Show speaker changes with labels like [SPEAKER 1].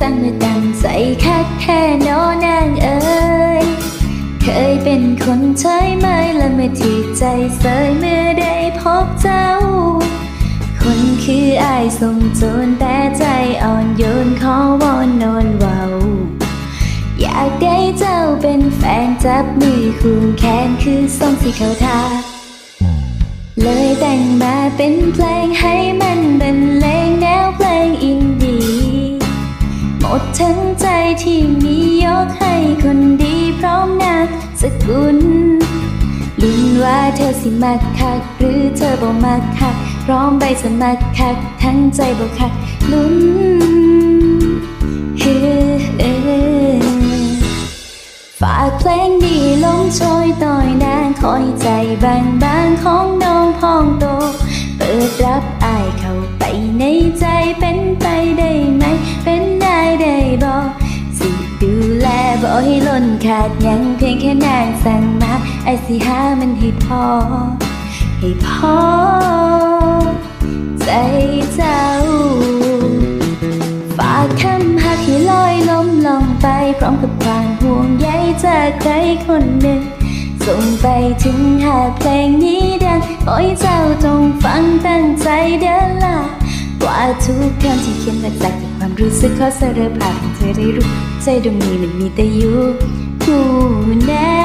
[SPEAKER 1] สั่งมาตั้งใจคักแค่นอนางเอ๋ยเคยเป็นคนใช้ไม้และเมื่อที่ใจเสยเมื่อได้พบเจ้า คนคือ อายทรงโจรแต่ใจอ่อนโยนขอวอนนอนเว้า อยากได้เจ้าเป็นแฟนจับมือคู่แขนคือทรงสีเขาทาเลยแต่งมาเป็นเพลงให้มันบรรเลงแนวเพลงอินดีหมดทั้งใจที่มียกให้คนดีพร้อมนามสกุลลุ้นว่าเธอสิมักคักหรือเธอบ่มักคัก พร้อมใบสมัครคักทั้งใจบ่คักลุ้นเฮ้เอฝากเพลงนี้ลงโชยต่อยนางคอยใจบางบางของน้องพองโต เปิดรับอายเข้าไปในใจเป็นไปได้ไหม เป็นได้ได้บอกสิดูแลบ่ให้ล้นขาดยังเพียงแค่นางสั่งมาไอสิหามันให้พอ ให้พอ ใจเจ้า ฝากคำหักให้ลอยล้มลงไปพร้อมกับความห่วงใยจากใครคนหนึ่ง ส่งไปถึงหาเพลงนี้ดังขอให้เจ้าจงฟังตั้งใจเดินละกว่าทุกคำที่เขียนมาจากความรู้สึกขอสารภาพให้เธอได้รู้ใจดวงนี้มันมีแต่อยู่คู่แน่